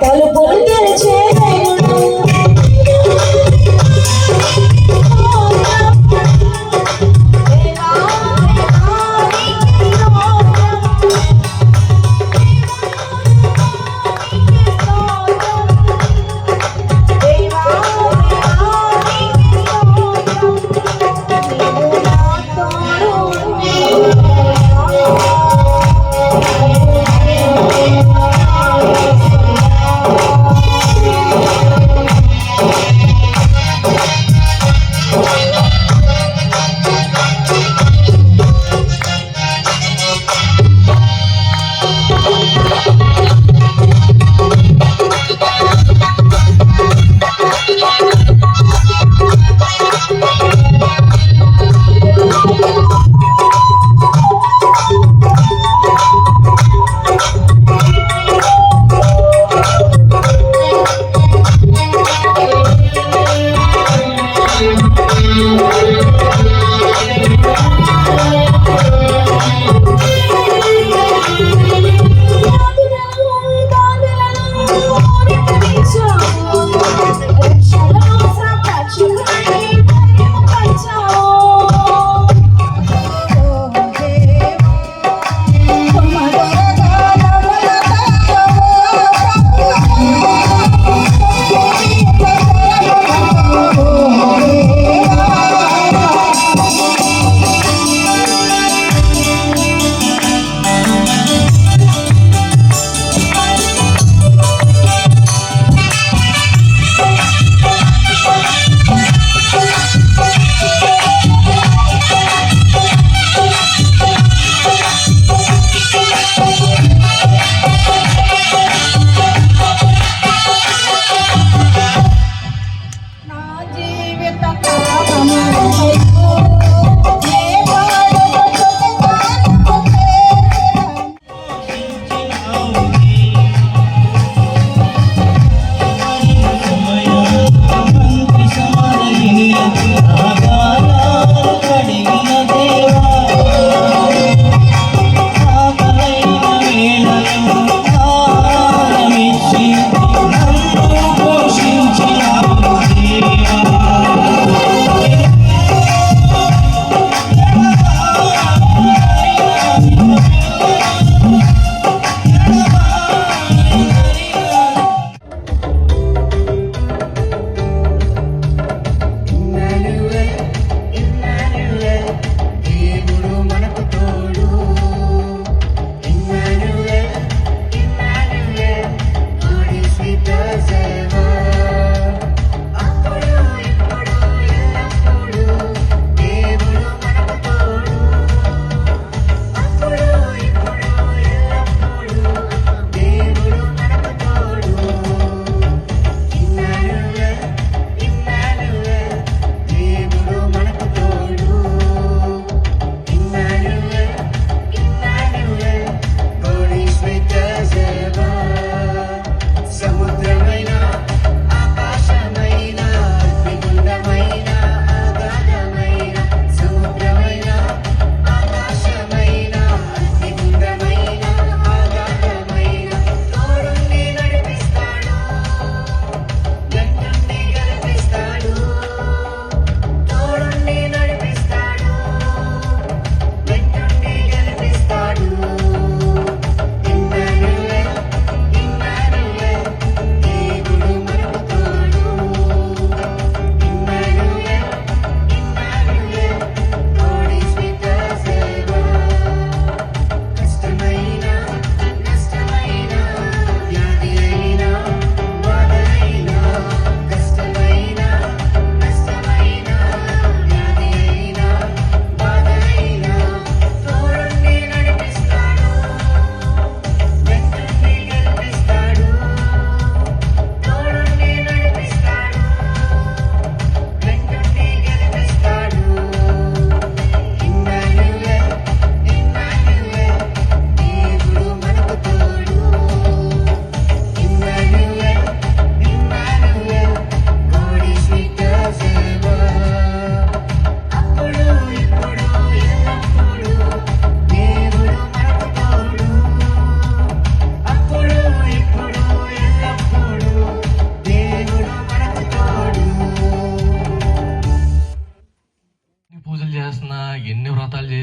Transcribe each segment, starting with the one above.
তাহলে বলতে রয়েছে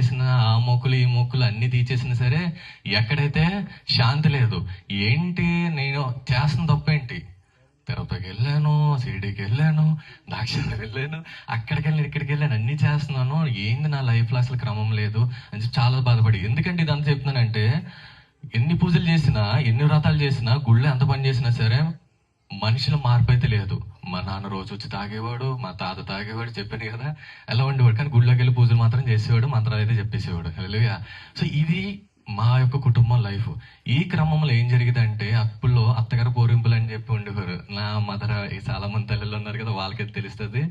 తీసేసిన ఆ మొక్కులు ఈ మొక్కులు అన్ని తీసేసినా సరే ఎక్కడైతే శాంతి లేదు ఏంటి నేను చేస్తున్న తప్పేంటి? తిరుపతికి వెళ్ళాను సిడికి వెళ్ళాను దాక్షాలు వెళ్ళాను అక్కడికి వెళ్ళి ఇక్కడికి వెళ్ళాను అన్ని చేస్తున్నాను ఏంది నా లైఫ్లో అసలు క్రమం లేదు అని చాలా బాధపడి. ఎందుకంటే ఇదంతా చెప్తున్నానంటే ఎన్ని పూజలు చేసినా ఎన్ని వ్రతాలు చేసినా గుళ్ళు ఎంత పని చేసినా సరే మనుషుల మార్పు అయితే లేదు. మా నాన్న రోజు వచ్చి తాగేవాడు మా తాత తాగేవాడు చెప్పాను కదా. ఎలా ఉండేవాడు. కానీ గుళ్ళోకి వెళ్ళి పూజలు మాత్రం చేసేవాడు మంత్రాలు అయితే చెప్పేసేవాడు. హల్లెలూయా సో ఇది మా యొక్క కుటుంబం లైఫ్. ఈ క్రమంలో ఏం జరిగిందంటే అప్పుల్లో అత్తగారు పోరింపులు అని చెప్పి ఉండేవారు. నా మదర్ ఈ చాలా మంది తల్లిలో ఉన్నారు కదా వాళ్ళకైతే తెలుస్తుంది.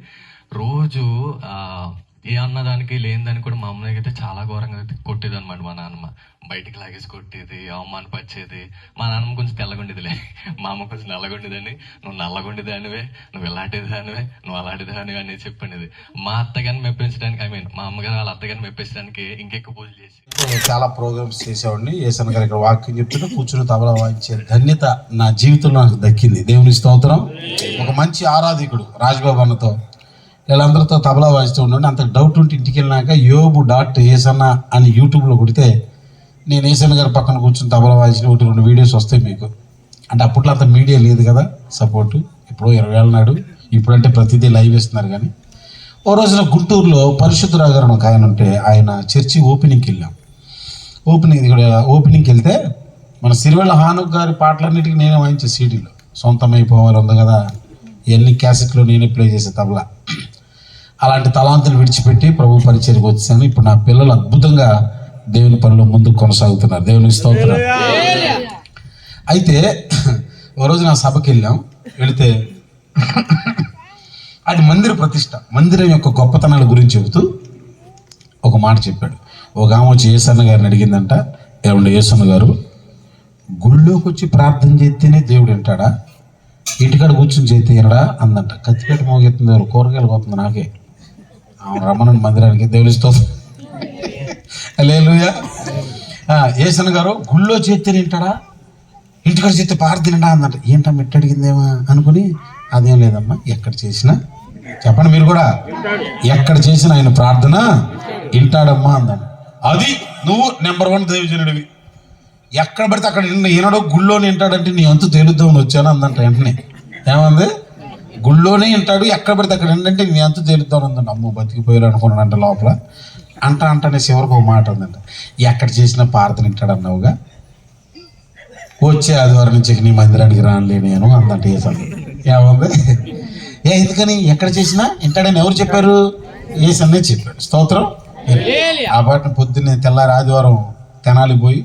రోజు ఆ ఏ అన్నదానికి లేని కూడా మా అమ్మకి అయితే చాలా ఘోరంగా కొట్టేది అనమాట మా నాన్నమ్మ. బయటికి లాగేసి కొట్టేది అవమానపరిచేది మా నాన్నమ్మ కొంచెం తెల్లగుండేదిలే. మా అమ్మ కొంచెం నల్లగుండేదని నువ్వు నల్లగుండేదానివే నువ్వు ఇలాంటిది దానివే నువ్వు అలాంటిది దానివే అని చెప్పండి మా అత్తగారిని మెప్పించడానికి ఐ మీన్ మా అమ్మగారు వాళ్ళ అత్తగారిని మెప్పించడానికి ఇంకెక్కువ పూజలు చేసి చాలా ప్రోగ్రామ్స్ చేసేవాడిని. ఏసన్ గారు ఇక్కడ వాక్యం చెప్తుంటే కూర్చుని తబలా వాయించే ధన్యత నా జీవితంలో నాకు దక్కింది. దేవుని స్తోత్రం. ఒక మంచి ఆరాధికుడు రాజ్బాబు అన్నతో. వీళ్ళందరితో తబలా వాయిస్తూ ఉండండి. అంత డౌట్ ఉంటే ఇంటికి వెళ్ళినాక యోబు డాట్ ఏసన్న అని యూట్యూబ్లో కొడితే నేను ఏసన్న గారి పక్కన కూర్చుని తబలా వాయించిన ఒకటి రెండు వీడియోస్ వస్తాయి మీకు. అంటే అప్పట్లో అంత మీడియా లేదు కదా సపోర్టు. ఇప్పుడు ఇరవై ఏళ్ళ నాడు. ఇప్పుడంటే ప్రతిదీ లైవ్ ఇస్తున్నారు కానీ. ఓ రోజున గుంటూరులో పరిశుద్ధరావు గారు ఒక ఆయన ఉంటే ఆయన చర్చి ఓపెనింగ్కి వెళ్ళాం. ఓపెనింగ్ ఇక్కడ ఓపెనింగ్కి వెళ్తే మన సిరివెళ్ళ హాను గారి పాటలన్నిటికీ నేనే వాయించే సీడీలో. సొంతమైపోవాలి ఉంది కదా. ఎన్ని క్యాసెట్లు నేనే ప్లే చేసే తబలా. అలాంటి తలాంతులు విడిచిపెట్టి ప్రభు పరిచయకు వచ్చాను. ఇప్పుడు నా పిల్లలు అద్భుతంగా దేవుని పనిలో ముందుకు కొనసాగుతున్నారు. దేవుని స్తోత్రం అయితే ఓ రోజు నా సభకి వెళ్ళాం. వెళితే అది మందిర ప్రతిష్ట. మందిరం యొక్క గొప్పతనాల గురించి చెబుతూ ఒక మాట చెప్పాడు. ఒక ఆమె వచ్చి ఏసన్న గారిని అడిగిందంట ఏమండి ఏసన్న గారు గుళ్ళోకి వచ్చి ప్రార్థన చేస్తేనే దేవుడు వింటాడా? ఇంటికాడ కూర్చొని చేస్తే వినడా? అందంట. కత్తిపేట మోగెత్తుంది కూరగాయలు పోతుంది నాకే. రమణ మందిరానికి దేవుని స్తోత్రం. లేలుయా గారు గుళ్ళో చేస్తే తింటాడా? ఇంటికాడ చేస్తే తినడా అన్నట్టు ఏంటమ్మా ఎట్ట అడిగిందేమా అనుకుని అదేం లేదమ్మా ఎక్కడ చేసినా చెప్పండి మీరు కూడా. ఎక్కడ చేసినా ఆయన ప్రార్థన వింటాడమ్మా అందండి. అది నువ్వు నెంబర్ వన్ దైవజనుడివి. ఎక్కడ పడితే అక్కడ ఈనాడో గుళ్ళో వింటాడంటే నీ అంతు తేలుద్దామని వచ్చాను అందంట వెంటనే. ఏమంది? గుళ్ళోనే వింటాడు ఎక్కడ పడితే అక్కడ. ఏంటంటే నీ అంతు తేలుద్దామని ఉందండి అమ్మో బతికిపోయారు అనుకున్నాడంట లోపల. అంట అంటనే చివరికి ఒక మాట ఉందంట. ఎక్కడ చేసినా ప్రార్థన వింటాడన్నావుగా వచ్చే ఆదివారం నుంచి నీ మందిరానికి రానులే నేను అందంటే ఏసన్న ఏముంది? ఏ ఎందుకని? ఎక్కడ చేసినా ఇంటాడని ఎవరు చెప్పారు? ఏసన్నే చెప్పాడు. స్తోత్రం? ఆ పాటను పొద్దున్నే తెల్లారి ఆదివారం తెనాలి పోయి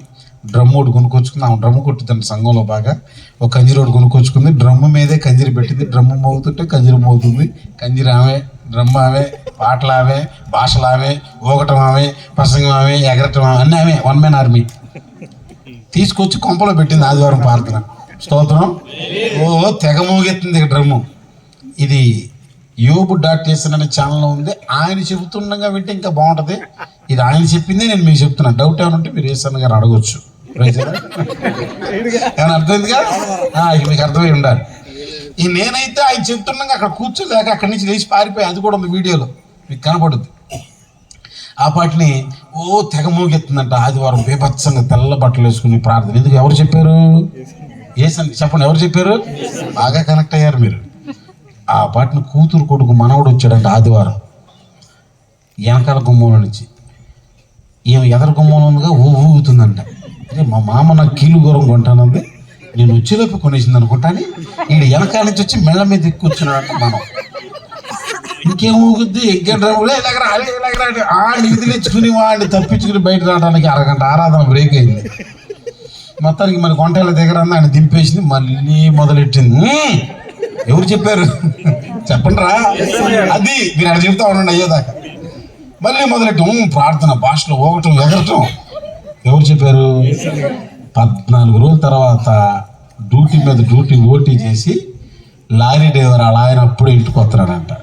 డ్రమ్ ఒకటి కొనుక్కొచ్చుకుంది. ఆమె డ్రమ్ కొట్టుతుంది సంఘంలో బాగా. ఒక కంజీరు ఒకటి కొనుక్కొచ్చుకుంది. డ్రమ్ము మీదే కంజీరు పెట్టింది. డ్రమ్ము మోగుతుంటే కంజీరు మోగుతుంది. కంజీరు ఆమె డ్రమ్ ఆమె పాటలు ఆమె భాషలు ఆమె ఊగటం ఆమె ప్రసంగం ఆమె ఎగరటం ఆమె అన్నీ ఆమె వన్ మ్యాన్ ఆర్మీ తీసుకొచ్చి కొంపలో పెట్టింది ఆదివారం ప్రార్థన. స్తోత్రం. ఓ తెగ మోగెత్తుంది డ్రమ్ము. ఇది యోబు డాట్ చేసిన అనే ఛానల్లో ఉంది. ఆయన చెబుతుండగా వింటే ఇంకా బాగుంటుంది. ఇది ఆయన చెప్పిందే నేను మీకు చెప్తున్నాను డౌట్ ఏమైనా ఉంటే మీరు ఏసన్న గారు అడగొచ్చు. ఏమైనా అర్థమైందిగా? మీకు అర్థమై ఉండాలి. ఈ నేనైతే ఆయన చెప్తుండగా అక్కడ కూర్చోలేక అక్కడి నుంచి లేచి పారిపోయి అది కూడా ఉంది వీడియోలో. మీకు కనపడుద్ది. ఆ పాటని ఓ తెగ మూగెత్తుందంట ఆదివారం బీభత్సంగా తెల్ల బట్టలు వేసుకుని ప్రార్థన. ఎందుకు ఎవరు చెప్పారు? ఏసండి చెప్పండి ఎవరు చెప్పారు? బాగా కనెక్ట్ అయ్యారు మీరు. ఆ పాటిని కూతురు కొడుకు మనవడు వచ్చాడంట ఆదివారం. వెనకాల గుమ్మంలో నుంచి. ఈమె ఎదర గుమ్మంలో ఉందిగా ఊ ఊగుతుందంట అరే మా మామ నాకు కీలు గౌరవం కొంటానంది. నేను వచ్చేలోపు కొనేసింది అనుకుంటాను ఈడు వెనకాల నుంచి వచ్చి మెళ్ళ మీద ఎక్కువచ్చున్నాడంట మనం. ఇంకేం ఊగుద్ది? ఇంకేం డ్రమ్ములే ఇలాగరా అరే వాడిని తప్పించుకుని బయట రావడానికి అరగంట ఆరాధన బ్రేక్ అయింది. మొత్తానికి మరి కొంటల దగ్గర అందా ఆయన దింపేసింది మళ్ళీ మొదలెట్టింది. ఎవరు చెప్పారు? చెప్పండి రా. అది మీరు అక్కడ చెప్తా ఉండండి అయ్యేదాకా. మళ్ళీ మొదలెట్టం ప్రార్థన భాషలో ఒకటం ఎగరటం. ఎవరు చెప్పారు? పద్నాలుగు రోజుల తర్వాత డ్యూటీ మీద డ్యూటీ ఓటీ చేసి లారీ డ్రైవర్ అలా ఆయన అప్పుడే ఇంటికి వస్తున్నాడంట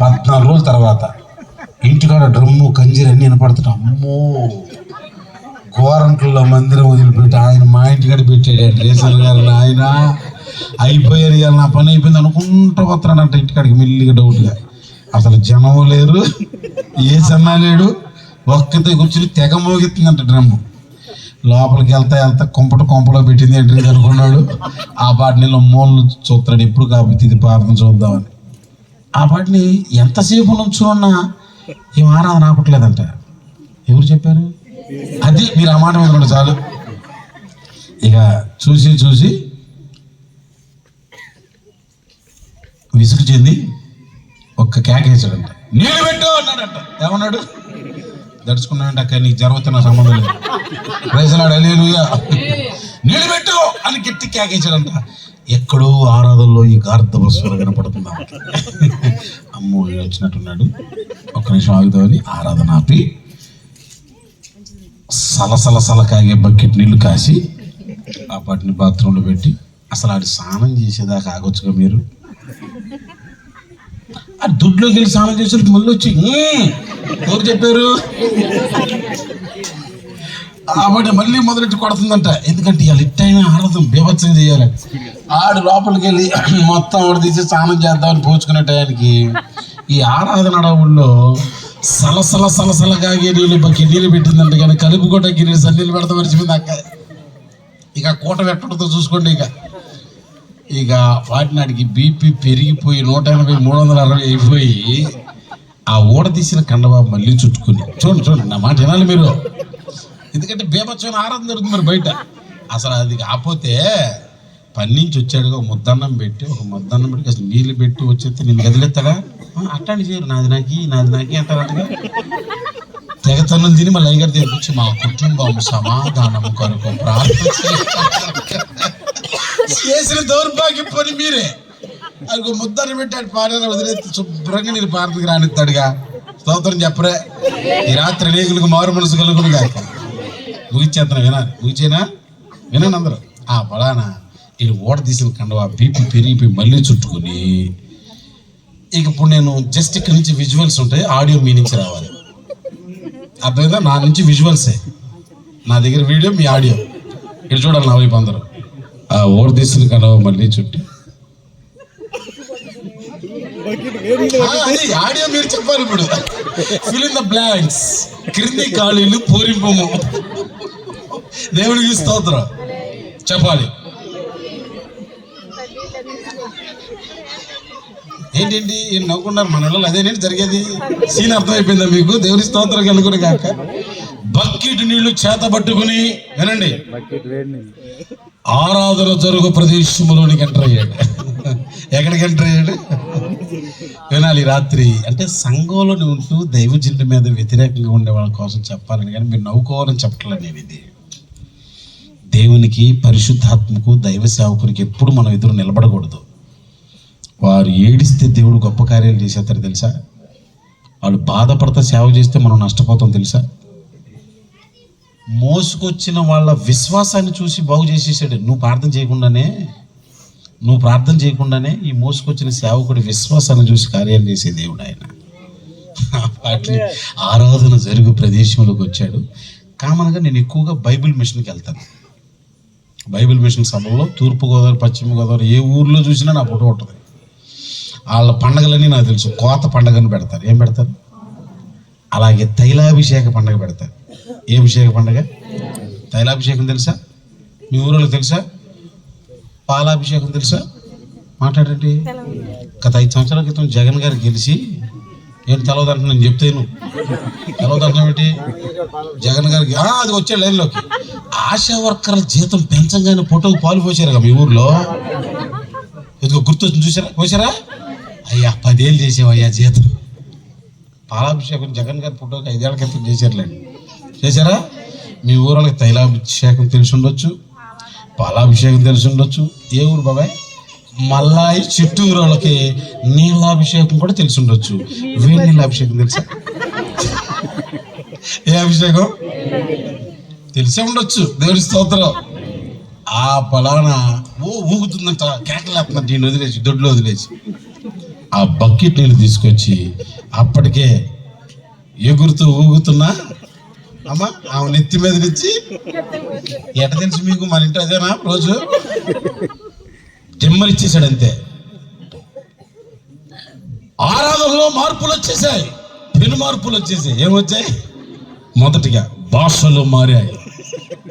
పద్నాలుగు రోజుల తర్వాత ఇంటికాడ డ్రమ్ము కంజీరు అన్నీ వినపడుతున్నాయి అమ్మో! గోరంట్లో మందిరం వదిలిపెట్టి ఆయన మా ఇంటికాడ పెట్టాడు. రేసన్ గారు ఆయన అయిపోయారు ఇవాళ నా పని అయిపోయింది అనుకుంటూ వస్తున్నాడంట ఇంటికాడికి మెల్లిగా డౌట్గా అసలు జనం లేరు ఏ సన్నా లేడు. ఒక్కతే కూర్చుని తెగ మోగిస్తుందంట డ్రమ్ము. లోపలికి వెళ్తా వెళ్తా కొంపట కొంపలో పెట్టింది ఏంటి అనుకున్నాడు. ఆ పాటని లొమ్మోళ్ళు చూస్తాడు ఎప్పుడు కాబట్టి ఇది ప్రార్థన చూద్దామని. ఆ పాటని ఎంతసేపు నుంచున్నా ఈ ఆరాధన ఆపట్లేదంట. ఎవరు చెప్పారు? అది మీరు ఆ మాట మీద చాలు. ఇక చూసి చూసి విసుగు చెంది ఒక్క కేక వేసాడంట నీళ్ళు పెట్టు అన్నాడంట. ఏమన్నాడు? దడుచుకున్నాడంట అక్క నీకు జరుగుతున్న సంబంధం లేదు. ప్రైజలాడు అలేలుయా నీళ్ళు అని గట్టి కేకేసాడంట ఎక్కడో ఆరాధనలో ఈ గార్ధవ స్వర కనపడుతుంది? అమ్మో వచ్చినట్టున్నాడు. ఒక్క నిమిషం ఆగుతామని ఆరాధన ఆపి సలసల సల కాగే బకెట్ నీళ్ళు కాసి ఆ పట్టిని బాత్రూంలో పెట్టి అసలు ఆడి స్నానం చేసేదాకా ఆగొచ్చుగా మీరు? ఆ దుడ్లోకి వెళ్ళి స్నానం చేసేది మళ్ళీ వచ్చి ఎవరు చెప్పారు? ఆవిడ మళ్ళీ మొదలెట్టి కొడుతుందంట. ఎందుకంటే ఇవాళ ఇట్టైనా ఆడదాం బీభత్సం చేయాలి. ఆడు లోపలికి వెళ్ళి మొత్తం ఆవిడ తీసి స్నానం చేద్దామని పోచుకునే టయానికి ఈ ఆరాధన అడవుల్లో సలసల సలసలగా కాగే నీళ్ళు బక్కి నీళ్ళు పెట్టిందంట కానీ కలుపు కూడా గిన్నె సన్నీళ్ళు పెడతా మర్చిపోయింది అక్క ఇక కూట పెట్టడంతో చూసుకోండి ఇక. ఇక వాటినాడికి బీపీ పెరిగిపోయి నూట ఎనభై మూడు వందల అరవై అయిపోయి ఆ ఊడ తీసిన కండబాబు మళ్ళీ చుట్టుకుని చూడండి చూడండి నా మాట వినాలి మీరు. ఎందుకంటే బీభత్సమైన ఆరాధన జరుగుతుంది మరి బయట. అసలు అది కాకపోతే పని నుంచి వచ్చాడు ఒక ముద్దన్నం పెట్టి ఒక ముద్దన్నం పెట్టి అసలు నీళ్ళు పెట్టి వచ్చేస్తే నేను గదిలెత్తాడా ఆ, అట్లాంటి చేయరు. నాది నాకి నాది నాకి అంటారంటగా. తెగ తన్నులు తిని మళ్ళీ అయ్యగారి దగ్గర వచ్చి మా కుటుంబం సమాధానం కొరకు ప్రార్థన చేసిన దౌర్భాగ్యం పని మీరే. అది ముద్దని ముద్దను పెట్టాడు పాడారు వదిలేస్తే శుభ్రంగా నేను భారతకి రానిస్తాడుగా. స్తోత్రం చెప్పరే. ఈ రాత్రి అనేకులకు మారు మనసు కలుగును కాక ఊహించేతను వినాలి ఊహించేనా? వినండి అందరూ. ఆ బలానా నేను ఓడ తీసిన కండవా బీపీ పెరిగిపోయి మళ్ళీ చుట్టుకొని ఇక ఇప్పుడు నేను జస్ట్ ఇక్కడ నుంచి విజువల్స్ ఉంటాయి ఆడియో మీ నుంచి రావాలి. అర్థమైందా? నా నుంచి విజువల్సే. నా దగ్గర వీడియో మీ ఆడియో. ఇక్కడ చూడాలి నా వైపు అందరూ. ఆ తీసిన కండవా మళ్ళీ చుట్టి. ఆడియో మీరు చెప్పాలి ఇప్పుడు. ఫిల్ ఇన్ ద బ్లాంక్స్ క్రింది ఖాళీలు పూరింపము. దేవుడికి స్తోత్రం. చెప్పాలి. ఏంటండి? ఏం నవ్వుకున్నారు? మన వాళ్ళు అదేనేంటి జరిగేది? సీన్ అర్థమైపోయిందా మీకు? దేవుడి స్తోత్రం కనుగొని కాక. బకెట్ నీళ్ళు చేత పట్టుకుని వినండి. ఆరాధన జరుగు ప్రదేశంలోనికి ఎంటర్ అయ్యాడు. ఎక్కడికి ఎంటర్ అయ్యాడు? వినాలి రాత్రి. అంటే సంఘంలో ఉంటూ దైవజనుడి మీద వ్యతిరేకంగా ఉండే వాళ్ళ కోసం చెప్పాలని కానీ మీరు నవ్వుకోవాలని చెప్పట్లేదు నేను ఇది. దేవునికి పరిశుద్ధాత్మకు దైవ సేవకునికి ఎప్పుడు మనం ఎదురు నిలబడకూడదు. వారు ఏడిస్తే దేవుడు గొప్ప కార్యాలు చేసేస్తారు తెలుసా? వాళ్ళు బాధపడతా సేవ చేస్తే మనం నష్టపోతాం తెలుసా? మోసుకొచ్చిన వాళ్ళ విశ్వాసాన్ని చూసి బాగు చేసేసాడు. నువ్వు ప్రార్థన చేయకుండానే నువ్వు ప్రార్థన చేయకుండానే ఈ మోసుకొచ్చిన సేవకుడి విశ్వాసాన్ని చూసి కార్యాలు చేసే దేవుడు ఆయన. వాటిని ఆరాధన జరుగు ప్రదేశంలోకి వచ్చాడు. కామన్గా నేను ఎక్కువగా బైబిల్ మిషన్కి వెళ్తాను. బైబిల్ మిషన్ సభలో తూర్పుగోదావరి పశ్చిమ గోదావరి ఏ ఊర్లో చూసినా నా ఫోటో ఉంటుంది. వాళ్ళ పండగలన్నీ నాకు తెలుసు. కోత పండగని పెడతారు. ఏం పెడతారు? అలాగే తైలాభిషేక పండగ పెడతారు. ఏ అభిషేక పండగ? తైలాభిషేకం తెలుసా? మీ ఊరిలో తెలుసా? పాలాభిషేకం తెలుసా? మాట్లాడండి. గత ఐదు సంవత్సరాల క్రితం జగన్ గారు గెలిచి నేను తెలవదంటున్నా నేను చెప్తాను తెలవదంటున్నా ఏంటి? జగన్ గారికి అది వచ్చే లైన్లోకి. ఆశా వర్కర్ల జీతం పెంచగానే ఫోటోకి పాలు పోసారు మీ ఊర్లో. ఇదిగో గుర్తొచ్చింది చూసారా? పోసారా? అయ్యా పదేళ్ళు చేసావయ్యా జీతం. పాలాభిషేకం జగన్ గారి ఫోటోకి ఐదేళ్ళ క్రితం చేశారులేండి. చేశారా? మీ ఊళ్ళకి తైలాభిషేకం తెలిసి ఉండొచ్చు పాలాభిషేకం తెలిసి ఉండొచ్చు. ఏ ఊరు బాబాయ్? మల్లాయి చిట్టూరు వాళ్ళకి నీళ్ళాభిషేకం కూడా తెలిసి ఉండొచ్చు. వేడి నీళ్ళాభిషేకం తెలుసా? ఏ అభిషేకం? తెలిసే ఉండొచ్చు. దేవుడి స్తోత్రం. ఆ పలానా ఓ ఊగుతుందంట. కేకలేస్తుందంట నేను వదిలేసి దొడ్లో వదిలేసి. ఆ బకెట్ నీళ్ళు తీసుకొచ్చి అప్పటికే ఎగురుతూ ఊగుతున్నా అమ్మా ఆమె నెత్తి మీద నుంచి ఎట తెలుసు మీకు మన ఇంట్లో అదేనా రోజు? టిమ్మర్ అంతే ఆరాధనలో మార్పులు వచ్చేసాయి పెను మార్పులు వచ్చేసాయి ఏమొచ్చాయి మొదటిగా భాషలు మారాయి.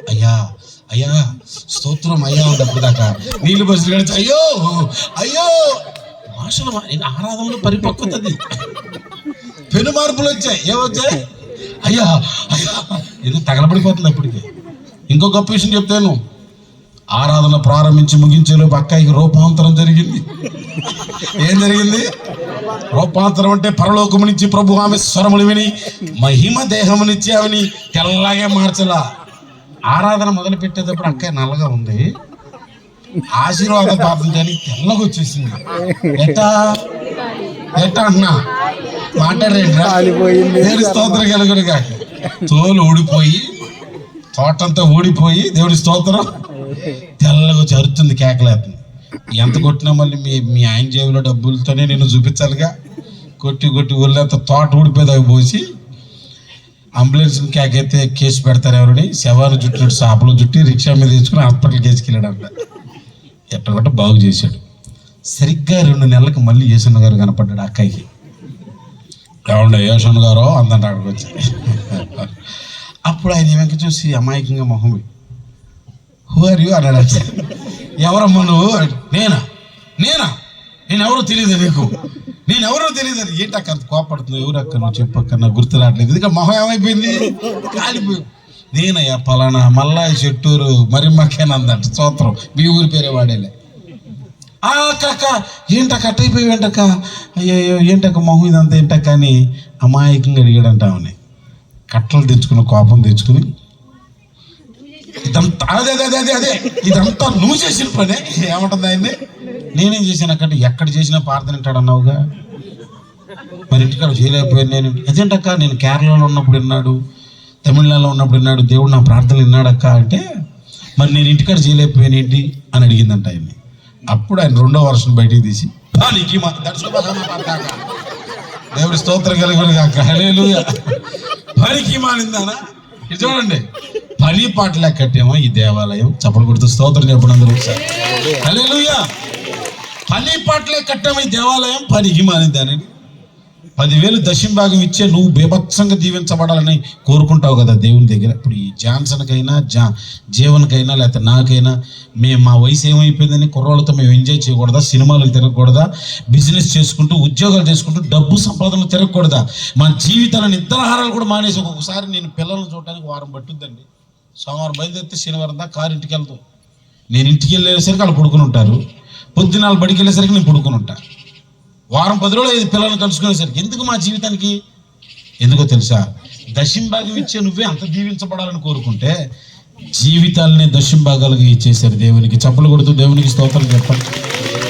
అయ్యా అయ్యా స్తోత్రం అయ్యా ఉన్నప్పుడు దాకా నీళ్ళు బస్సులు గడిచి అయ్యో అయ్యో భాషలు మా- ఆరాధనలో పరిపక్వతది పెను మార్పులు వచ్చాయి. ఏమొచ్చాయి అయ్యా అయ్యా ఇది తగలబడిపోతుంది అప్పటికి. ఇంకో గొప్ప విషయం చెప్తాను. ఆరాధన ప్రారంభించి ముగించేలోపు అక్కయ్యకి రూపాంతరం జరిగింది. ఏం జరిగింది? రూపాంతరం అంటే పరలోకము నుంచి ప్రభు ఆమె స్వరములు విని మహిమ దేహమునిచ్చి ఆమెని తెల్లగా మార్చలా. ఆరాధన మొదలు పెట్టేటప్పుడు అక్కయ్య నల్లగా ఉంది. ఆశీర్వాదం ప్రార్థించడానికి తెల్లగా వచ్చేసింది. ఎట్టా? ఎట్టా అన్నా? స్తోత్రం తోలు ఊడిపోయి తోటంతా ఊడిపోయి దేవుడి స్తోత్రం తెల్లగా వచ్చి అరుతుంది కేకలేస్తుంది ఎంత కొట్టినా మళ్ళీ మీ మీ ఆయన జేబులో డబ్బులతోనే నేను చూపించాలిగా. కొట్టి కొట్టి ఊళ్ళంతా తోట ఊడిపోయేదాకా పోసి అంబులెన్స్ కేకైతే కేసు పెడతారు ఎవరిని? శవాలు చుట్టినట్టు సాపలు చుట్టి రిక్షా మీద తీసుకుని హాస్పిటల్ కేసుకెళ్ళాడంట ఎట్టగొట్ట బాగు చేశాడు. సరిగ్గా రెండు నెలలకు మళ్ళీ యేసన్న గారు కనపడ్డాడు అక్కయ్యకి. ఏమండే యోషన్ గారు అందంట అక్కడికి వచ్చి అప్పుడు ఆయన వెంక చూసి అమాయకంగా మొహం హూ ఆర్ యూ అన్నాడు ఎవరమ్మా నువ్వు? నేనా నేనా? నేను? ఎవరో తెలియదు నీకు? నేను ఎవరో తెలియదు అది ఏంటి అక్క అంత కోపడుతుంది ఎవరు అక్క? నువ్వు చెప్పక్క నాకు గుర్తు రావట్లేదు. ఎందుకంటే మొహం ఏమైపోయింది? కాలిపోయి నేనయ్యా పలానా మల్లా చెట్టూరు మరిమ్మకేనందంట స్తోత్రం మీ ఊరి పేరే వాడేలే. అక్క ఏంటక్క? అట్టయిపోయి ఏంటక్క? అయ్యో ఏంటక్క మొహం ఇదంతా ఏంటక్క అని అమాయకంగా అడిగాడంట ఆమెని కట్టలు తెచ్చుకుని కోపం తెచ్చుకుని. ఇదంతా అదే అదే అదే అదే ఇదంతా నువ్వు చేసిన పనే. ఏమంటుంది ఆయన్ని? నేనేం చేశాను అక్కడ ఎక్కడ చేసినా ప్రార్థన వింటాడు అన్నావుగా. మరి ఇంటికాడ చేయలేకపోయాను నేను. అదేంటక్క? నేను కేరళలో ఉన్నప్పుడు విన్నాడు తమిళనాడులో ఉన్నప్పుడు విన్నాడు దేవుడు నా ప్రార్థనలు విన్నాడక్క అంటే మరి నేను ఇంటికాడ చేయలేకపోయాను ఏంటి అని అడిగిందంట ఆయన్ని. అప్పుడు ఆయన రెండో వర్షం బయటికి తీసి "పానికి మా దేవుడి స్తోత్రం కలిగి కాక పనికి మానిందానా ఇది చూడండి. పని పాటలా కట్టేమో ఈ దేవాలయం. చప్పలు కొడుతూ స్తోత్రం చెప్పడం అందరూ ఒకసారి. పని పాటలే కట్టాము ఈ దేవాలయం. పనికి మానిందానండి పదివేలు దశంభాగం ఇచ్చే నువ్వు బీభత్సంగా దీవించబడాలని కోరుకుంటావు కదా దేవుని దగ్గర. ఇప్పుడు ఈ జాన్సన్కైనా జా జీవన్కైనా లేకపోతే నాకైనా మేము మా వయసు ఏమైపోయిందని కుర్రోళ్ళతో మేము ఎంజాయ్ చేయకూడదా? సినిమాలకు తిరగకూడదా? బిజినెస్ చేసుకుంటూ ఉద్యోగాలు చేసుకుంటూ డబ్బు సంపాదనలు తిరగకూడదా? మన జీవితాలను నిద్రాహారాలు కూడా మానేసి ఒక్కొక్కసారి నేను పిల్లల్ని చూడడానికి వారం పట్టుద్దండి. సోమవారం బయలుదేరితే శనివారం దా కారు ఇంటికి వెళ్తాం. నేను ఇంటికి వెళ్ళేసరికి వాళ్ళు పడుకుని ఉంటారు. పొద్దున వాళ్ళు బడికి వెళ్ళేసరికి నేను పడుకుని ఉంటాను వారం పది రోజులు ఐదు పిల్లల్ని కలుసుకునేసరికి ఎందుకు మా జీవితానికి? ఎందుకో తెలుసా? దశంభాగం ఇచ్చే నువ్వే అంత దీవించబడాలని కోరుకుంటే జీవితాలని దశంభాగాలుగా ఇచ్చేశారు దేవునికి. చప్పలు కొడుతూ దేవునికి స్తోత్రం చెప్పండి.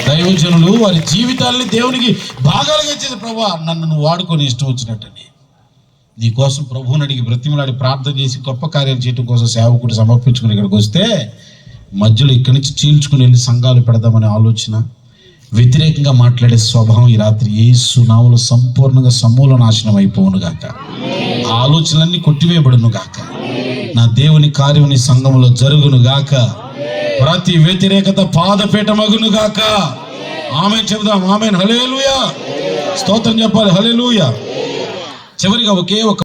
దైవజనులు వారి జీవితాలని దేవునికి భాగాలుగా ఇచ్చేది ప్రభా నన్ను నువ్వు వాడుకొని ఇష్టం వచ్చినట్టని. నీ కోసం ప్రభువుని అడిగి బ్రతిమలాడి ప్రార్థన చేసి గొప్ప కార్యాలు చేయడం కోసం సేవకుడు సమర్పించుకుని ఇక్కడికి వస్తే మధ్యలో ఇక్కడి నుంచి చీల్చుకుని వెళ్ళి సంఘాలు పెడదామనే ఆలోచన. వ్యతిరేకంగా మాట్లాడే స్వభావం ఈ రాత్రి ఏ సునావులు సంపూర్ణంగా సమూల నాశనం అయిపోవును గాక. ఆలోచనలన్నీ కొట్టివేయబడును గాక. నా దేవుని కార్యముని సంఘంలో సంఘములో జరుగును గాక. ప్రతి వ్యతిరేకత పాదపీఠమగును గాక. ఆమె చెబుదాం ఆమె హలేలుయా స్తోత్రం చెప్పాలి హలేలుయా చివరిగా ఒకే ఒక